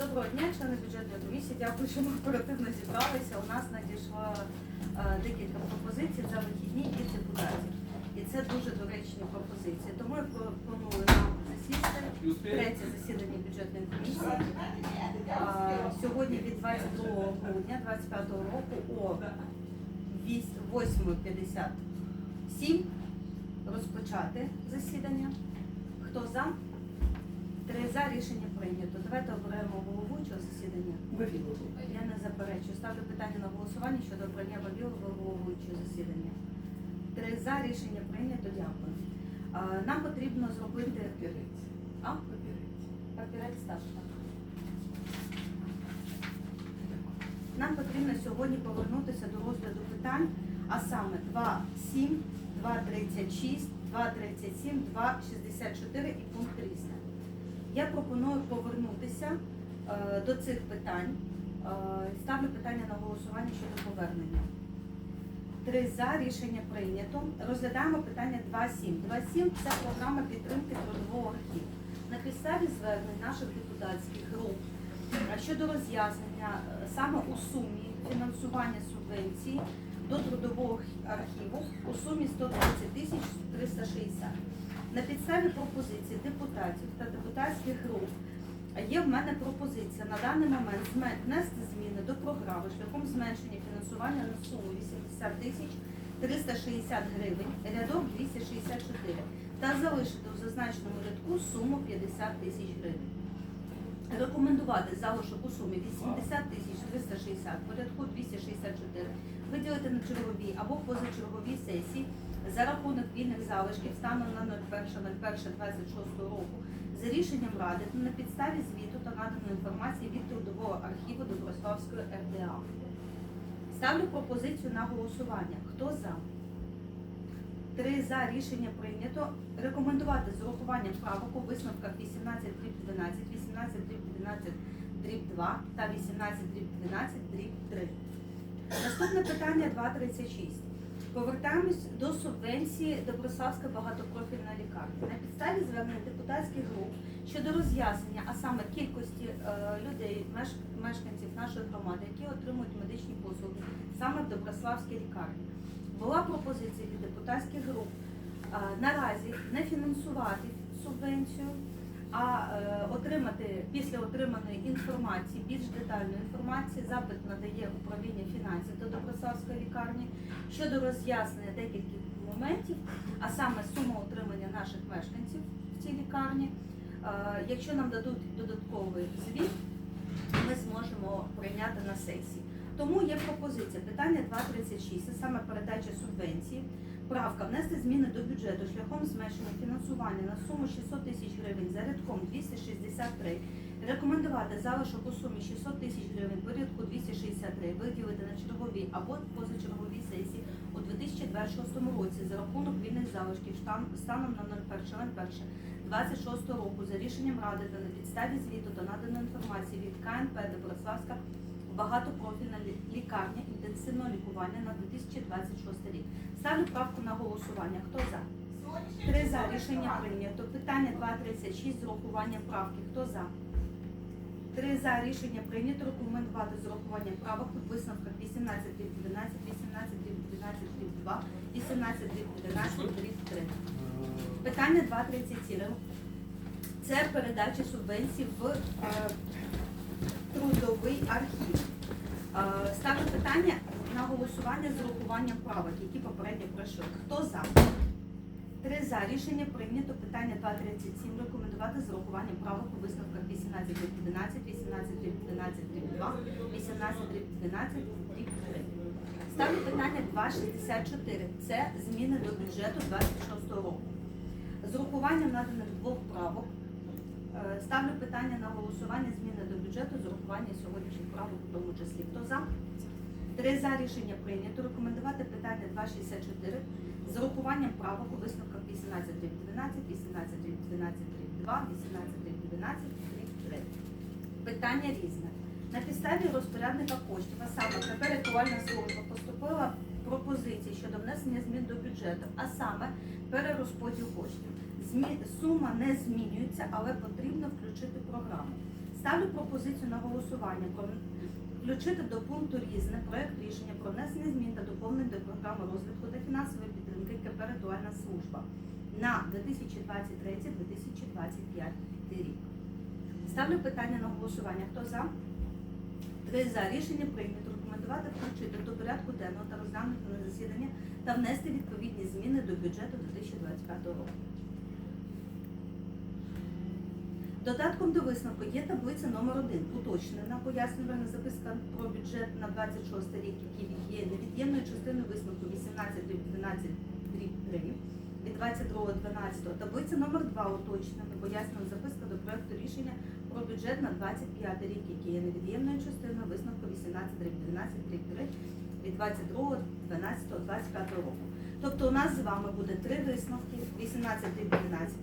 Доброго дня, члени бюджетної комісії. Дякую, що ми оперативно зібралися. У нас надійшло е, декілька пропозицій за вихідні від депутатів. І це дуже доречні пропозиції. Тому я пропоную нам засісти третє засідання бюджетної комісії. Сьогодні від 22 грудня 25 року о 8.57 розпочати засідання. Хто за? Три за рішення прийнято. Давайте оберемо головуючого засідання. Я не заперечую. Ставлю питання на голосування щодо обрання Бабілова головуючого засідання. Три за рішення прийнято. Дякую. А, Нам потрібно зробити а? папірець так. так. Нам потрібно сьогодні повернутися до розгляду питань, а саме 2.7, 2.36, 2.37, 2.64 і пункт різне. Я пропоную повернутися е, до цих питань. Е, ставлю питання на голосування щодо повернення. Три за рішення прийнято. Розглядаємо питання 2.7. 2.7 – це програма підтримки трудового архіву. На підставі звернень наших депутатських груп е, щодо роз'яснення саме у сумі фінансування субвенції до трудового архіву у сумі 120 тисяч 360. На підставі пропозицій депутатів та депутатських груп є в мене пропозиція на даний момент внести зміни до програми шляхом зменшення фінансування на суму 80 тисяч 360 гривень, рядок 264 та залишити в зазначеному рядку суму 50 тисяч гривень. Рекомендувати залишок у сумі 80 тисяч 360 по рядку 264 виділити на черговій або позачерговій сесії за рахунок вільних залишків станом на 01.01.26 року за рішенням Ради на підставі звіту та наданої інформації від Трудового архіву Доброславської РДА. Ставлю пропозицію на голосування. Хто за? Три за рішення прийнято. Рекомендувати з урахуванням правок у висновках 18 дріб 12, 18 дріб 12 дріб 2 та 18 дріб 12 дріб 3. Наступне питання 2.36. Повертаємось до субвенції Доброславська багатопрофільна лікарня. На підставі звернення депутатських груп щодо роз'яснення, а саме кількості е, людей, меш- мешканців нашої громади, які отримують медичні послуги саме в Доброславській лікарні. Була пропозиція від депутатських груп е, наразі не фінансувати субвенцію, а е, отримати після отриманої інформації, більш детальної інформації, запит надає управління фінансів до Доброславської лікарні щодо роз'яснення декількох моментів, а саме сума утримання наших мешканців в цій лікарні. Е, Якщо нам дадуть додатковий звіт, ми зможемо прийняти на сесії. Тому є пропозиція питання 2.36, це саме передача субвенції. Правка внести зміни до бюджету шляхом зменшення фінансування на суму 600 тисяч гривень за рядком 263. Рекомендувати залишок у сумі 600 тисяч гривень по рядку 263 виділити на черговій або позачерговій сесії у 2026 році за рахунок вільних залишків станом на 01.01.26 року за рішенням Ради та на підставі звіту та наданої інформації від КНП Доброславська багатопрофільна лікарня інтенсивного лікування на 2026 рік. Ставлю правку на голосування. Хто за? Три за рішення прийнято. Питання 2.36 з урахуванням правки. Хто за? Три за рішення прийнято. Рекомендувати з урахуванням правок у висновках 18 дріб 12, 18 12 2, 18 дріб 11 3. Питання 2.37. Це передача субвенцій в е, трудовий архів. Е, ставлю питання на голосування з урахуванням правок, які попередньо пройшли. Хто за? Три за. Рішення прийнято. Питання 2.37. Рекомендувати з урахуванням правок у висновках 18 11, 18 дріб 12 2, 18 дріб 12 3. Ставлю питання 2.64. Це зміни до бюджету 26 року. З урахуванням наданих двох правок ставлю питання на голосування зміни до бюджету з урахуванням сьогоднішніх правок, у тому числі. Хто за? Три за рішення прийнято. Рекомендувати питання 264 з урахуванням правок у висновках 18 дріб 12, 18 дріб 12 дріб 2, 18 дріб 12 дріб 3. Питання різне. На підставі розпорядника коштів, а саме КП рятувальна служба поступила пропозиція щодо внесення змін до бюджету, а саме перерозподіл коштів. Сума не змінюється, але потрібно включити програму. Ставлю пропозицію на голосування про включити до пункту різне проект рішення про внесення змін та доповнень до програми розвитку та фінансової підтримки КП «Ритуальна служба на 2023-2025 рік. Ставлю питання на голосування. Хто за? Три за рішення прийнято рекомендувати включити до порядку денного та розглянути на засідання та внести відповідні зміни до бюджету 2025 року. Додатком до висновку є таблиця номер 1 уточнена пояснювальна записка про бюджет на 26 рік, який є невід'ємною частиною висновку 18 12 3 від 22.12. Таблиця номер 2 уточнена пояснювальна записка до проекту рішення про бюджет на 25 рік, який є невід'ємною частиною висновку 18 12 3 від 22.12.25 року. Тобто у нас з вами буде три висновки 18 12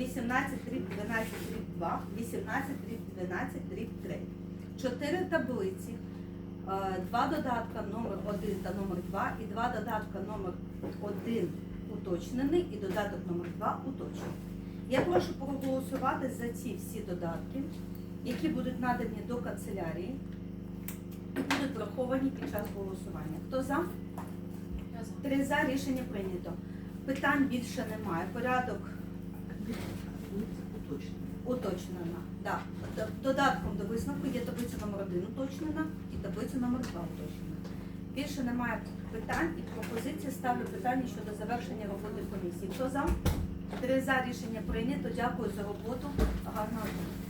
18 дріб 12 дріб 2, 18 дріб 12 дріб 3. Чотири таблиці, е, два додатка номер 1 та номер 2 і два додатка номер 1 уточнений і додаток номер 2 уточнений. Я прошу проголосувати за ці всі додатки, які будуть надані до канцелярії і будуть враховані під час голосування. Хто за? Три за рішення прийнято. Питань більше немає. Порядок уточнена. Да. Додатком до висновку є таблиця номер 1 уточнена і таблиця номер 2 уточнена. Більше немає питань і пропозицій. Ставлю питання щодо завершення роботи комісії. Хто за? Три за рішення прийнято. Дякую за роботу. Гарного дня.